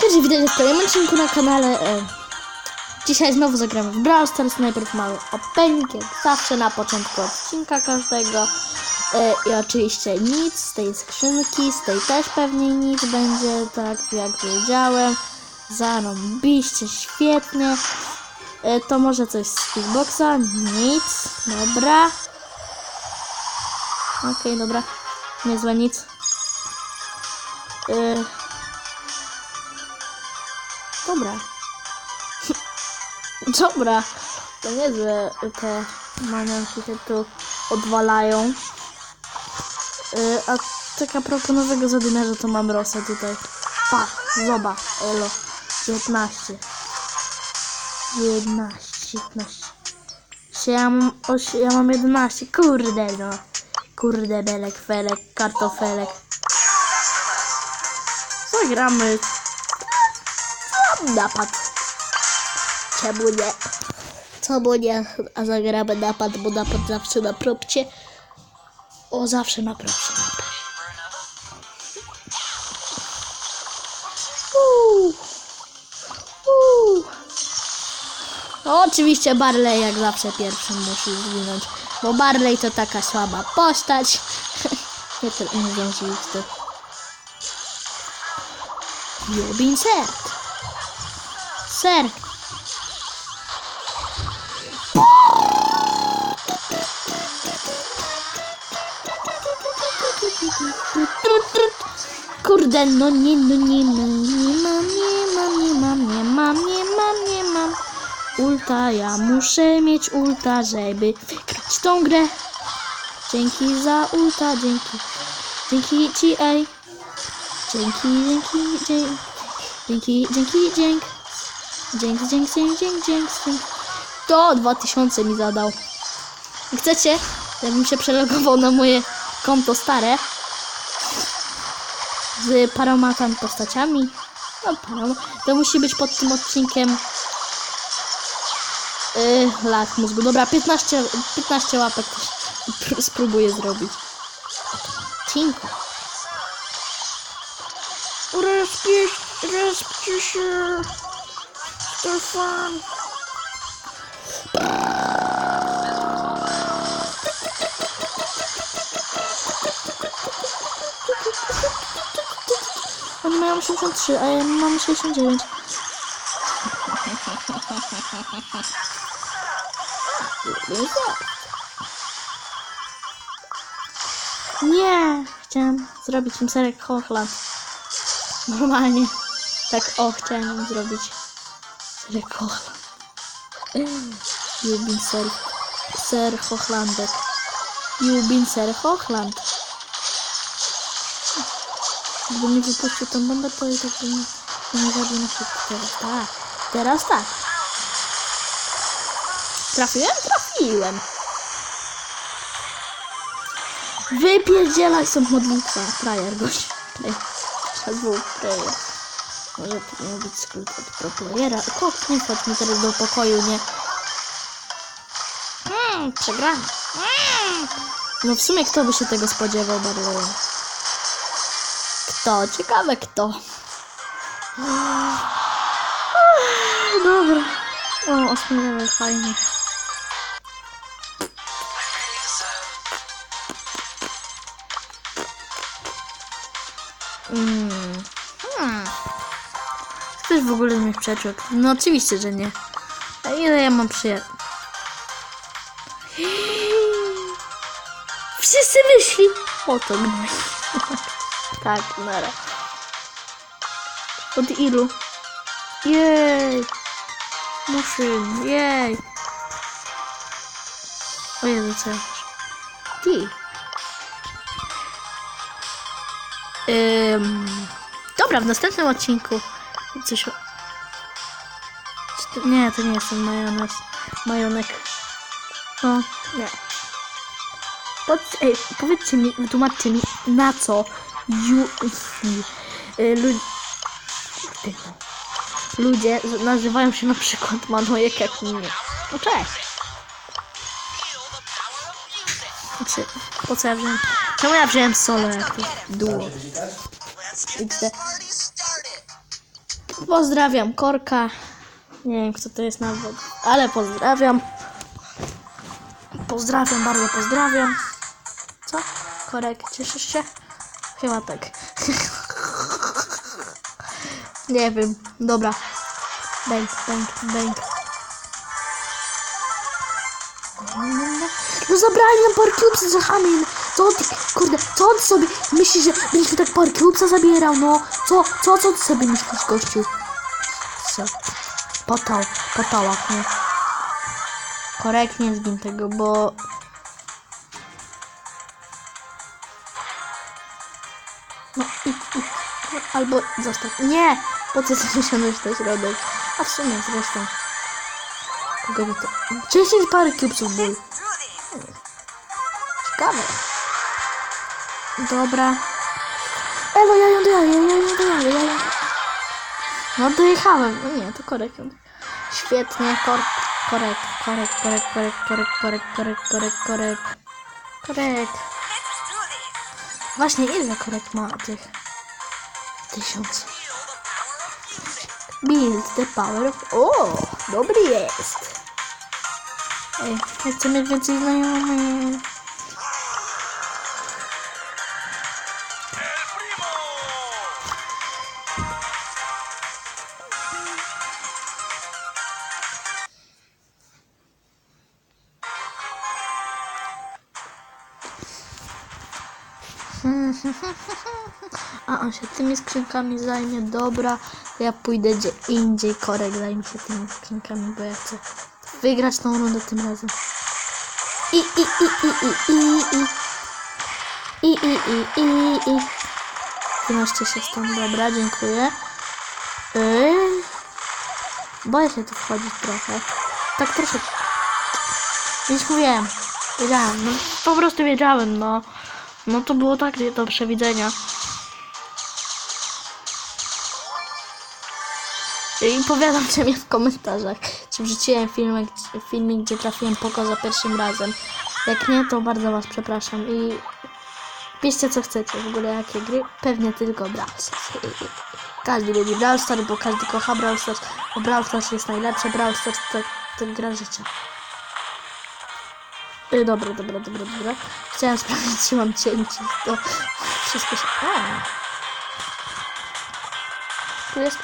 Także widać w kolejnym odcinku na kanale. E, dzisiaj znowu zagramy w Brawl Stars. Najpierw mały opening, jak zawsze na początku odcinka każdego. E, I oczywiście nic z tej skrzynki, z tej też pewnie nic będzie, tak jak wiedziałem. Zarąbiście, świetnie. E, to może coś z Xboxa? Nic. Dobra. Okej, dobra. Niezłe nic. E, Dobra. To niezłe te manianki się tu odwalają. Yy, a taka propos nowego zadymierza to mam Rosę tutaj. Pa, zoba, elo. 19. 11, 15. Się Ja mam, oś, ja mam 11. Kurde no. Kurde belek, felek, kartofelek. Zagramy napad. Czemu nie? Czemu nie? A zagramy napad, bo napad zawsze na propcie. O, zawsze na propcie. No, oczywiście Barley jak zawsze pierwszym musi zginąć, bo Barley to taka słaba postać. nie, to nie zdążyliście. Jubin ser. Ser. Kurde, no nie, no nie, no nie mam, nie mam, nie mam, nie mam, nie mam, nie mam. Ulta, ja muszę mieć ulta, żeby wygrać tą grę. Dzięki za ulta, dzięki. Dzięki ci, ej. Dzięki, dzięki, dzięki. Dzięki, dzięki, dzięki. Dzięki, dzięki, dzięki, dzięki, dzięki. To 2000 mi zadał. Chcecie, żebym się przelogował na moje konto stare z paroma tam postaciami. No, paroma. To musi być pod tym odcinkiem yy, lat mózgu. Dobra, 15, 15 łapek też pr- spróbuję zrobić. Odcinku. Rozpisz, rozpisz się. Stefan. Mają 83, a ja mam 69. Nie! Chciałem zrobić im serek Hochland. Normalnie. Tak o, chciałem im zrobić serek Hochland. Jubin ser, ser Hochlandek. Jubin ser Hochland. Gdyby mi wypuścił tą bombę, to i tak by nie, zabił na szybko. Teraz tak. Teraz tak. Trafiłem? Trafiłem. Wypierdzielaj są modlitwa. Trajer gość. Było trajer. Może to miał być skrót od pro playera. Kok, nie wchodź mi teraz do pokoju, nie? Hmm, przegrałem. Mm. No w sumie kto by się tego spodziewał, Barleya? Kto? Ciekawe kto. Dobra. O, level, fajnie. Mm. Hmm. Ktoś w ogóle mi przeczył. No oczywiście, że nie. A ile ja mam przyjaciół? Wszyscy wyszli. O to gnoj. tak, nara. Od ilu? Jej. Muszyn, jej. O Jezu, co ja? Ty. Ym, dobra, w następnym odcinku coś... to, nie, to nie jest ten majonez. Majonek. No, nie. Pod, ej, powiedzcie mi, wytłumaczcie mi, na co ju, y, lu, kurde, no. ludzie nazywają się na przykład Manojek jak mnie. No cześć. Znaczy, po co ja wziąłem? Czemu ja wziąłem solo jak to duo? Pozdrawiam Korka. Nie wiem, kto to jest nawet, ale pozdrawiam. Pozdrawiam, bardzo pozdrawiam. Co? Korek, cieszysz się? Chyba tak. Nie wiem. Dobra. Bęk, bęk, bęk. No zabrali nam Parcubesa za Hamil. Co ty, kurde, co on sobie myśli, że byliśmy tak Parcubesa zabierał, no. Co, co, co ty sobie myślisz, gościu? Co? Potał, potałach, nie? Korek, nie zgin tego, bo... No, idź, idź. Albo zostaw. Nie! Po co wysiadłeś na środek? A w sumie zresztą. Kogo by to... 10 parę cubesów był. Ciekawe. Dobra. Elo, ja ją dojadę, ja ją dojadę, ja ją... No dojechałem. No nie, to korek. Świetnie, kor... Korek, korek, korek, korek, korek, korek, korek, korek, korek. Korek. Właśnie, ile korek ma tych? Tysiąc. Build the power of... O, dobry jest. Ej, chcę mieć więcej znajomych. A on się tymi skrzynkami zajmie, dobra. Ja pójdę gdzie indziej, korek zajmie się tymi skrzynkami, bo ja chcę wygrać tą rundę tym razem. I, i, i, i, i, i, i. I, i, i, i, i. Wynoście się stąd, dobra, dziękuję. Yy. Boję się tu wchodzić trochę. Tak troszkę. Już mówiłem. Wiedziałem, no po prostu wiedziałem, no. No to było tak do przewidzenia. I powiadamcie mi w komentarzach, czy wrzuciłem filmik, filmik, gdzie trafiłem poko za pierwszym razem. Jak nie, to bardzo was przepraszam i piszcie co chcecie, w ogóle jakie gry. Pewnie tylko Brawl Stars. Każdy lubi Brawl Stars, bo każdy kocha Brawl Stars, bo Brawl Stars jest najlepsze, Brawl Stars to, to gra życia. Y, dobra, dobra, dobra, dobra. Chciałem sprawdzić, czy mam cięcie. To wszystko się... A. Tu jest...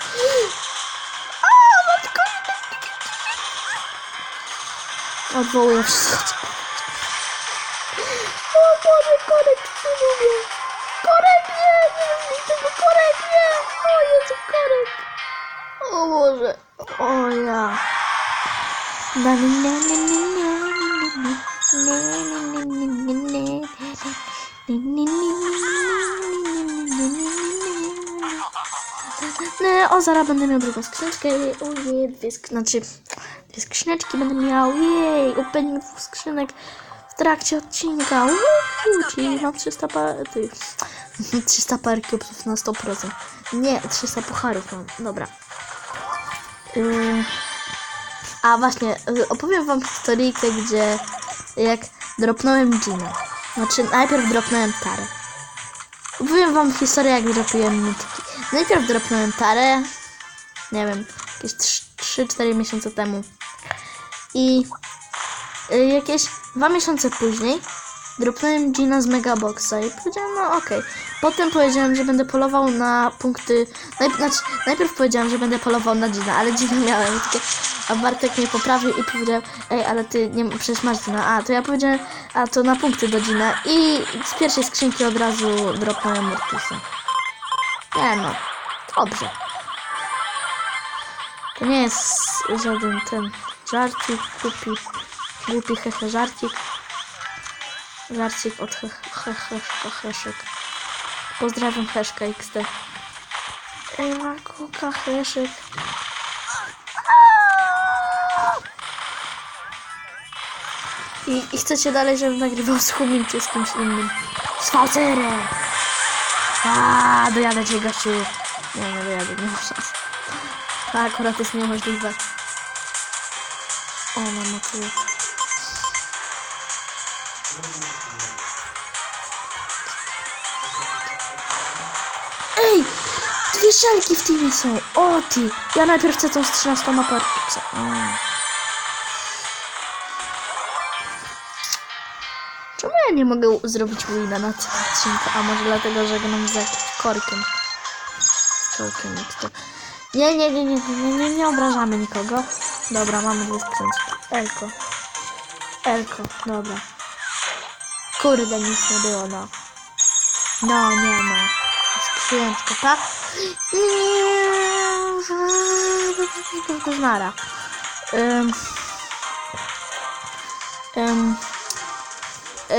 Odwołuję wszystko. O Boże, korek, co mówię? Korek, nie! Nie wiem tego, korek, nie! O Jezu, korek! O Boże! O ja! Na, na, na, na, na, na, na, na. Nie, o, zaraz będę miał drugą skrzyneczkę. Ojej, dwie sk... znaczy, skrzyneczki będę miał. Jej, opening dwóch skrzynek w trakcie odcinka. Uhu, czyli mam 300 par... Ty, 300 par cubesów na 100%. Nie, 300 pucharów mam. Dobra. Yy... A właśnie, y, opowiem wam historyjkę, gdzie jak dropnąłem Gina. Znaczy, najpierw dropnąłem Tarę. Opowiem wam historię, jak dropiłem mitki. Najpierw dropnąłem Tarę, nie wiem, jakieś 3-4 miesiące temu. I y, jakieś dwa miesiące później dropnąłem Gina z Megaboxa i powiedziałem, no okej. Potem powiedziałem, że będę polował na punkty. Najp znaczy, najpierw powiedziałem, że będę polował na Gina, ale Gina miałem. Takie, a Bartek mnie poprawił i powiedział, ej, ale ty nie przecież masz Gina. A to ja powiedziałem, a to na punkty do Gina. I z pierwszej skrzynki od razu dropnąłem Mortisa. Nie no, dobrze. To nie jest żaden ten żarcik, głupi, głupi hehe żarcik. Żarcik od he, he, he, he, heszek. Pozdrawiam Heszka XD. Ewa Kuka Heszek. I, I chcecie dalej, żebym nagrywał z Humim czy z kimś innym? Z Falcerem! A, dojadę cię gościu. Nie, nie dojadę, nie ma szans. To akurat jest niemożliwe. O, mama, tu. Ej! Dwie szelki w teamie są. O ty. Ja najpierw chcę tą z 13 parkicą. Czemu ja nie mogę zrobić wina na tym odcinku? A może dlatego, że gram z jakimś korkiem. Czołkiem nie, nie, nie, nie, nie, nie, nie obrażamy nikogo. Dobra, mamy dwie skrzynki. Elko. Elko, dobra. Kurde, nic nie było, no. No, nie, no. Skrzyneczka, tak? Znara. Um, um, e,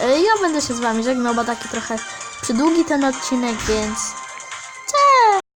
e, ja będę się z wami żegnał, bo taki trochę przydługi ten odcinek, więc